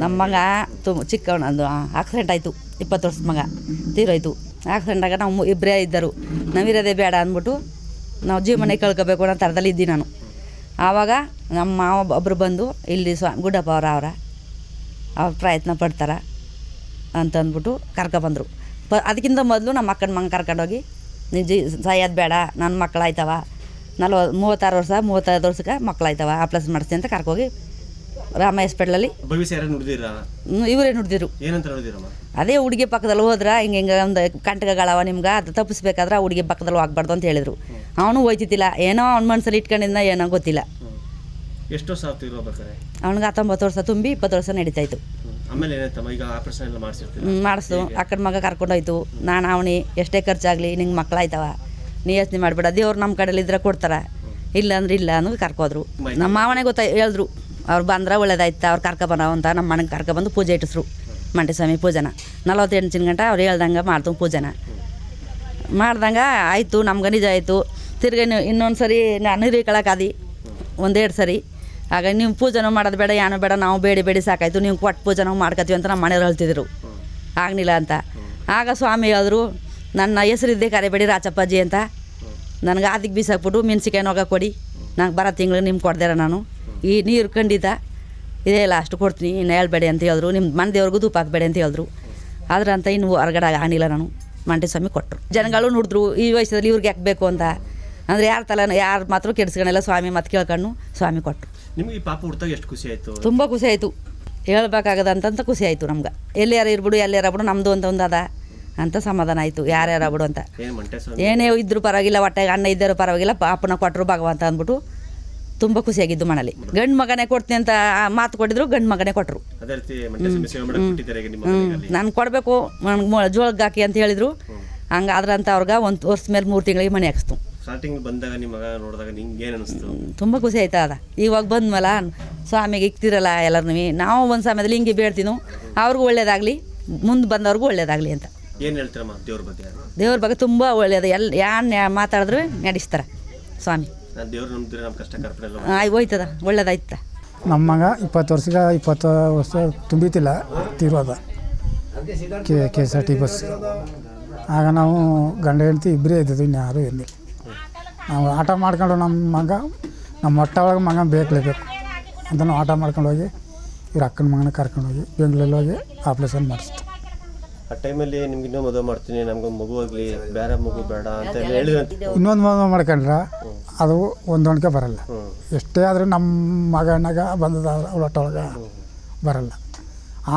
ನಮ್ಮ ಮಗ ತುಂಬ ಚಿಕ್ಕವನದು ಆಕ್ಸಿಡೆಂಟ್ ಆಯಿತು, ಇಪ್ಪತ್ತು ವರ್ಷದ ಮಗ, ತೀರೋಯ್ತು. ಆಕ್ಸಿಡೆಂಟಾಗ ನಾವು ಇಬ್ಬರೇ ಇದ್ದರು. ನಾವಿರೋದೇ ಬೇಡ ಅಂದ್ಬಿಟ್ಟು ನಾವು ಜೀವನ ಕಳ್ಕೊಬೇಕು ಅನ್ನೋ ಥರದಲ್ಲಿ ಇದ್ದೀನಿ ನಾನು. ಆವಾಗ ನಮ್ಮ ಮಾವ ಒಬ್ಬರು ಬಂದು, ಇಲ್ಲಿ ಸ್ವಾ ಗುಡ್ಡಪ್ಪ ಅವರ ಅವರ, ಅವ್ರು ಪ್ರಯತ್ನ ಪಡ್ತಾರೆ ಅಂತಂದ್ಬಿಟ್ಟು ಕರ್ಕೊಬಂದರು ಪ ಅದಕ್ಕಿಂತ ಮೊದಲು ನಮ್ಮ ಅಕ್ಕನ ಮಗ ಕರ್ಕೊಂಡೋಗಿ ನೀನು ಜಿ ಸಾಯೋದು ಬೇಡ ನನ್ನ ಮಕ್ಕಳಾಯ್ತವ ನಲ್ವ ಮೂವತ್ತಾರು ವರ್ಷ, ಮೂವತ್ತೈದು ವರ್ಷಕ್ಕೆ ಮಕ್ಕಳಾಯ್ತವ ಆಪ್ರೇಷನ್ ಮಾಡಿಸ್ತೀನಿ ಅಂತ ಕರ್ಕೋಗಿ ರಾಮ ಹಾಸ್ಪಿಟ್ಲಲ್ಲಿ ಭವಿಷ್ಯ ಯಾರು ನುಡ್ದಿರಾ? ಇವರೇ ನುಡಿದಿರು. ಏನಂತ ನುಡ್ದಿರಮ್ಮ? ಅದೇ ಹುಡುಗಿ ಪಕ್ಕದಲ್ಲಿ ಹೋದ್ರ ಹಿಂಗೆ ಹಿಂಗೆ ಒಂದು ಕಂಟಕಗಳವ ನಿಮ್ಗೆ ಅದು ತಪ್ಪಿಸ್ಬೇಕಾದ್ರೆ ಆ ಹುಡುಗಿ ಪಕ್ಕದಲ್ಲಿ ಹೋಗ್ಬಾರ್ದು ಅಂತ ಹೇಳಿದರು. ಅವನು ಹೋಯ್ತಿದ್ದಿಲ್ಲ. ಏನೋ ಅವ್ನ ಮನಸ್ಸಲ್ಲಿ ಇಟ್ಕೊಂಡಿದ್ದ ಏನೋ ಗೊತ್ತಿಲ್ಲ. ಎಷ್ಟು ವರ್ಷ ಆಗ್ತಿರೋ ಬೇಕಾರೆ ಅವ್ನಿಗೆ ಹತ್ತೊಂಬತ್ತು ವರ್ಷ ತುಂಬಿ ಇಪ್ಪತ್ತು ವರ್ಷ ನಡೀತಾಯಿತ್ತು ಆಮೇಲೆ ಏನಾಯ್ತಮ್ಮ? ಈಗ ಆಪರೇಷನ್ ಎಲ್ಲ ಮಾಡಿಸಿರ್ತೀವಿ ಮಾಡಿಸ್ದು ಅಕ್ಕನ ಮಗ ಕರ್ಕೊಂಡೋಯ್ತು ನಾನು ಅವನಿ ಎಷ್ಟೇ ಖರ್ಚಾಗಲಿ ನಿಂಗೆ ಮಕ್ಕಳಾಯ್ತವ ನೀ ಯೋಚನೆ ಮಾಡಬೇಡ. ದೇವ್ರು ನಮ್ಮ ಕಡೆಯಲ್ಲಿ ಇದ್ರೆ ಕೊಡ್ತಾರೆ. ಇಲ್ಲ ಅಂದ್ರೆ ಇಲ್ಲ ಅನ್ನೋದು ಕರ್ಕೋದ್ರು. ನಮ್ಮ ಮಾವನೇ ಗೊತ್ತಾಯ್ತು ಹೇಳಿದ್ರು. ಅವ್ರು ಬಂದ್ರೆ ಒಳ್ಳೇದಾಯ್ತು, ಅವ್ರು ಕರ್ಕೊಬರೋ ಅಂತ ನಮ್ಮ ಮನೆಗೆ ಕರ್ಕೊಬಂದು ಪೂಜೆ ಇಟ್ಟಿಸ್ರು. ಮಂಟೆ ಸ್ವಾಮಿ ಪೂಜೆನ ನಲವತ್ತೆಂಟು ಗಂಟೆ ಅವ್ರು ಹೇಳ್ದಂಗೆ ಮಾಡ್ತು ಪೂಜೆನ. ಮಾಡ್ದಂಗೆ ಆಯಿತು, ನಮ್ಗೆ ನಿಜ ಆಯಿತು. ತಿರ್ಗಿ ಇನ್ನೊಂದು ಸರಿ ನಾನು ಕಳಕಾದಿ ಒಂದೆರಡು ಸರಿ. ಆಗ ನೀವು ಪೂಜೆನೂ ಮಾಡೋದು ಬೇಡ ಏನೂ ಬೇಡ, ನಾವು ಬೇಡಿ ಬೇಡಿ ಸಾಕಾಯ್ತು. ನೀವು ಕೊಟ್ಟು ಪೂಜೆ ನಾವು ಮಾಡ್ಕೊತೀವಿ ಅಂತ ನಮ್ಮ ಮನೆಯವ್ರು ಹೇಳ್ತಿದ್ರು. ಆಗಲಿಲ್ಲ ಅಂತ. ಆಗ ಸ್ವಾಮಿ ಹೇಳಿದ್ರು, ನನ್ನ ಹೆಸರಿದ್ದೆ ಕರಿಬೇಡಿ ರಾಚಪ್ಪಾಜಿ ಅಂತ. ನನಗೆ ಅದಕ್ಕೆ ಬೀಸಾಕ್ಬಿಟ್ಟು ಮೆಣಸಿಕಾಯಿ ನೋಗ ಕೊಡಿ. ನಂಗೆ ಬರೋ ತಿಂಗಳು ನಿಮ್ಗೆ ಕೊಡ್ದೇರ ನಾನು. ಈ ನೀರು ಖಂಡಿತ ಇದೇ ಲಾಸ್ಟ್ ಕೊಡ್ತೀನಿ ಇನ್ನು ಹೇಳ್ಬೇಡಿ ಅಂತ ಹೇಳಿದ್ರು. ನಿಮ್ಮ ಮನೆ ದೇವ್ರಿಗೂ ಧೂಪ ಹಾಕ್ಬೇಡಿ ಅಂತ ಹೇಳಿದ್ರು. ಆದ್ರೆ ಅಂತ ಇನ್ನು ಹೊರಗಡೆ ಆಗಿಲ್ಲ ನಾನು. ಮಂಟೆ ಸ್ವಾಮಿ ಕೊಟ್ಟರು ಜನಗಳು ನೋಡಿದ್ರು ಈ ವಯಸ್ಸಲ್ಲಿ ಇವ್ರಿಗೆ ಯಾಕೆ ಬೇಕು ಅಂತ. ಅಂದರೆ ಯಾರ ತಲೆ ಯಾರು ಮಾತ್ರ ಕೆಡಿಸ್ಕೊಳ್ಳಲ್ಲ ಸ್ವಾಮಿ ಮತ್ತೆ ಕೇಳ್ಕೊಂಡು ಸ್ವಾಮಿ ಕೊಟ್ಟರು ನಿಮಗೆ ಈ ಪಾಪ ಹುಡ್ತಾಗ ಎಷ್ಟು ಖುಷಿ ಆಯಿತು? ತುಂಬ ಖುಷಿ ಆಯಿತು. ಹೇಳ್ಬೇಕಾಗದಂತ ಖುಷಿ ಆಯಿತು ನಮ್ಗೆ. ಎಲ್ಲಿಯಾರ ಇರ್ಬಿಡು ಎಲ್ಲಿಯಾರ ಬಿಡು ನಮ್ಮದು ಅಂತ ಒಂದು ಅದ ಅಂತ ಸಮಾಧಾನ ಆಯಿತು. ಯಾರ್ಯಾರ ಬಿಡು ಅಂತ. ಏನ್ ಇದ್ರೂ ಪರವಾಗಿಲ್ಲ ಹೊಟ್ಟೆಗೆ ಅಣ್ಣ ಇದ್ದರೂ ಪರವಾಗಿಲ್ಲ ಪಾಪನ ಕೊಟ್ಟರು ಭಗವಂತ ಅಂದ್ಬಿಟ್ಟು ತುಂಬ ಖುಷಿಯಾಗಿದ್ದು ಮನೇಲಿ. ಗಂಡು ಮಗನೇ ಕೊಡ್ತೀನಿ ಅಂತ ಮಾತು ಕೊಟ್ಟಿದ್ರು ಗಂಡು ಮಗನೇ ಕೊಟ್ಟರು ನಾನು ಕೊಡಬೇಕು ಜೋಳಕ್ಕೆ ಹಾಕಿ ಅಂತ ಹೇಳಿದರು. ಹಂಗೆ ಅದ್ರಂತ ಅವ್ರಿಗೆ ಒಂದು ವರ್ಷ ಮೇಲೆ ಮೂರು ತಿಂಗಳಿಗೆ ಮನೆ ಹಾಕಿಸ್ತು. ಸ್ಟಾರ್ಟಿಂಗ್ ಬಂದಾಗ ನಿಮ್ಮ ನೋಡಿದಾಗ ನಿಂಗೆ ಏನ್ ಅನಿಸ್ತು? ತುಂಬ ಖುಷಿ ಆಯ್ತಾ ಅದ ಇವಾಗ ಬಂದ್ಮೇಲೆ ಸ್ವಾಮಿಗೆ ಇಕ್ತಿರಲ್ಲ ಎಲ್ಲರೂ ನಾವು ಒಂದು ಸಮಯದಲ್ಲಿ ಹಿಂಗೆ ಬೇಡ್ತೀನೋ ಅವ್ರಿಗೂ ಒಳ್ಳೇದಾಗಲಿ ಮುಂದೆ ಬಂದವ್ರಿಗೂ ಒಳ್ಳೇದಾಗಲಿ ಅಂತ. ಏನು ಹೇಳ್ತೀರಮ್ಮ ದೇವ್ರ ಬಗ್ಗೆ? ದೇವ್ರ ಬಗ್ಗೆ ತುಂಬ ಒಳ್ಳೇದು. ಎಲ್ಲ ಯಾನ್ ಮಾತಾಡಿದ್ರು ನಡೆಸ್ತಾರೆ ಸ್ವಾಮಿ. ದೇವ್ರ ನಂಬಿದ್ರೆ ನಮ್ಮ ಕಷ್ಟ ಕಾರ್ಪಣೆ ಎಲ್ಲ ಆಯ್ ಹೋಯ್ತದ. ಒಳ್ಳೇದಾಯ್ತ. ನಮ್ಮ ಮಗ ಇಪ್ಪತ್ತು ವರ್ಷಕ್ಕೆ ಇಪ್ಪತ್ತು ವರ್ಷ ತುಂಬಿತಿಲ್ಲ ತಿರುವಾದ K K S R T bus. ಆಗ ನಾವು ಗಂಡ ಹೆಂಡತಿ ಇಬ್ಬರೇ ಇದ್ದಿದ್ದು ಇನ್ಯಾರೂ ಎಲ್ಲಿ ನಾವು ಆಟ ಮಾಡ್ಕೊಂಡು ನಮ್ಮ ಮಗ ನಮ್ಮ ಮೊಟ್ಟ ಒಳಗೆ ಮಗ ಬೇಕಲೇಬೇಕು ಅಂತ ನಾವು ಆಟ ಮಾಡ್ಕೊಂಡು ಹೋಗಿ ಇವ್ರ ಅಕ್ಕನ ಮಗನ ಕರ್ಕೊಂಡು ಹೋಗಿ ಬೆಂಗಳೂರಲ್ಲಿ ಹೋಗಿ ಆಪ್ರೇಷನ್ ಮಾಡಿಸ್ತು. ಆ ಟೈಮಲ್ಲಿ ನಿಮ್ಗೆ ಇನ್ನೂ ಮದುವೆ ಮಾಡ್ತೀನಿ ನಮ್ಗೆ ಮಗು ಆಗಲಿ ಬೇರೆ ಮಗು ಬೇಡ ಅಂತ ಎಲ್ಲ ಹೇಳಿದ್ರಂತೆ ಇನ್ನೊಂದು ಮದುವೆ ಮಾಡ್ಕೊಂಡ್ರೆ ಅದು ಹೊಂದಾಣಿಕೆ ಬರಲ್ಲ. ಎಷ್ಟೇ ಆದರೂ ನಮ್ಮ ಮಗನಾಗ ಬಂದದ ಒಳಗೆ ಬರಲ್ಲ.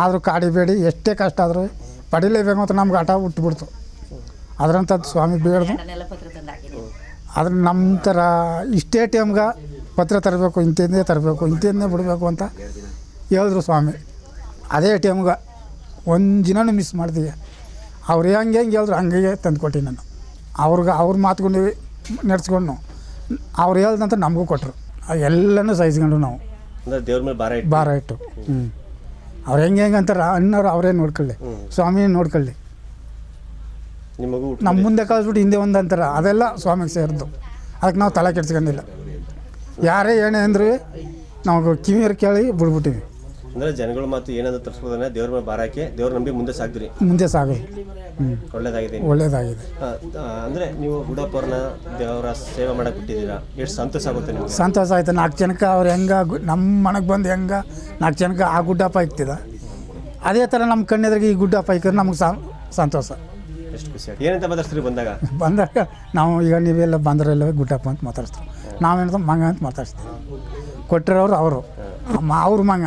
ಆದರೂ ಕಾಡಿಬೇಡಿ ಎಷ್ಟೇ ಕಷ್ಟ ಆದರೂ ಪಡಿಲೇಬೇಕು ಅಂತ ನಮ್ಗೆ ಆಟ ಹುಟ್ಟುಬಿಡ್ತು ಅದರಂಥದ್ದು ಸ್ವಾಮಿ ಬೇಡದು. ಆದ್ರೆ ನಮ್ಮ ಥರ ಇಷ್ಟೇ ಟೈಮ್ಗೆ ಪತ್ರ ತರಬೇಕು ಇಂಥದ್ದೇ ತರಬೇಕು ಇಂಥದ್ದೇ ಬಿಡಬೇಕು ಅಂತ ಹೇಳಿದ್ರು ಸ್ವಾಮಿ. ಅದೇ ಟೈಮ್ಗೆ ಒಂದು ದಿನನೂ ಮಿಸ್ ಮಾಡ್ತೀವಿ ಅವ್ರು ಹೆಂಗೆ ಹೆಂಗೆ ಹೇಳಿದ್ರು ಹಂಗೆ ತಂದು ನಾನು. ಅವ್ರಿಗೆ ಅವ್ರ ಮಾತುಕೊಂಡು ನಡೆಸ್ಕೊಂಡು ಅವ್ರು ಹೇಳ್ದಂತ ನಮಗೂ ಕೊಟ್ಟರು ಎಲ್ಲನೂ ಸಹಿಸ್ಕೊಂಡು ನಾವು. ದೇವ್ರ ಮೇಲೆ ಭಾರ ಇಟ್ಟು. ಭಾರ ಇಟ್ಟು. ಹ್ಞೂ ಅವ್ರು ಹೆಂಗೆ ಹೆಂಗೆ ಅಂತಾರೆ ಅಣ್ಣವ್ರು ಅವರೇ ನೋಡ್ಕೊಳ್ಳಿ. ಸ್ವಾಮಿನ ಸ್ವಾಮಿ ನೋಡ್ಕೊಳ್ಳಿ ನಮ್ಮ ಮುಂದೆ ಕಳಿಸ್ಬಿಟ್ಟು ಹಿಂದೆ ಒಂದು ಅಂತಾರೆ ಅದೆಲ್ಲ ಸ್ವಾಮಿಗೆ ಸೇರಿದ್ದು ಅದಕ್ಕೆ ನಾವು ತಲೆ ಕೆಡ್ಸ್ಕೊಂಡಿಲ್ಲ. ಯಾರೇ ಏನೇ ಅಂದ್ರೂ ನಾವು ಕಿವಿಯರು ಕೇಳಿ ಬಿಡ್ಬಿಟ್ಟಿವಿ. ಅಂದ್ರೆ ಜನಗಳ ಮಾತು ಏನಾದ್ರು ತರಿಸ್ಬೋದನ್ನ ದೇವ್ರ ಮೇಲೆ ಬಾರಾಕಿ ದೇವ್ರ ನಂಬಿ ಮುಂದೆ ಸಾಕ್ರಿ ಮುಂದೆ ಸಾಗಿ. ಹ್ಞೂ ಒಳ್ಳೇದಾಗಿದೆ. ಒಳ್ಳೇದಾಗಿದೆ. ಆ, ಆ, ಅಂದ್ರೆ ನೀವು ಗುಡಪ್ಪವ್ರನ್ನ ದೇವರ ಸೇವೆ ಮಾಡಕ್ ಬಿಟ್ಟಿದ್ದೀರಾ? ಎಷ್ಟು ಸಂತೋಷ ಆಗುತ್ತೆ ನಿಮ್ಗೆ? ಸಂತೋಷ ಆಯ್ತು. ನಾಲ್ಕು ಜನಕ್ಕೆ ಅವ್ರು ಹೆಂಗೆ ನಮ್ಮ ಮನೆಗೆ ಬಂದು ಹೆಂಗೆ ನಾಲ್ಕು ಜನಕ್ಕೆ ಆ ಗುಡ್ಡಪ್ಪ ಇಕ್ತಿದ. ಅದೇ ಥರ ನಮ್ಮ ಕಣ್ಣೆದ್ರಿಗೆ ಈ ಗುಡ್ಡಪ್ಪ ಇಕ್ಕಿದ್ರೆ ನಮ್ಗೆ ಸಂತೋಷ. ಎಷ್ಟು ಖುಷಿ ಆಗುತ್ತೆ ಏನಂತ ಬಂದಾಗ? ಬಂದಾಗ ನಾವು ಈಗ ನೀವೆಲ್ಲ ಬಂದ್ರೆಲ್ಲ ಗುಡ್ಡಪ್ಪ ಅಂತ ಮಾತಾಡ್ತೀವಿ ನಾವೇನಂತ ಮಂಗ ಅಂತ ಮಾತಾಡ್ತೀವಿ ಕೊಟ್ಟಿರೋರು ಅವರು. ಅವ್ರ ಮಂಗ.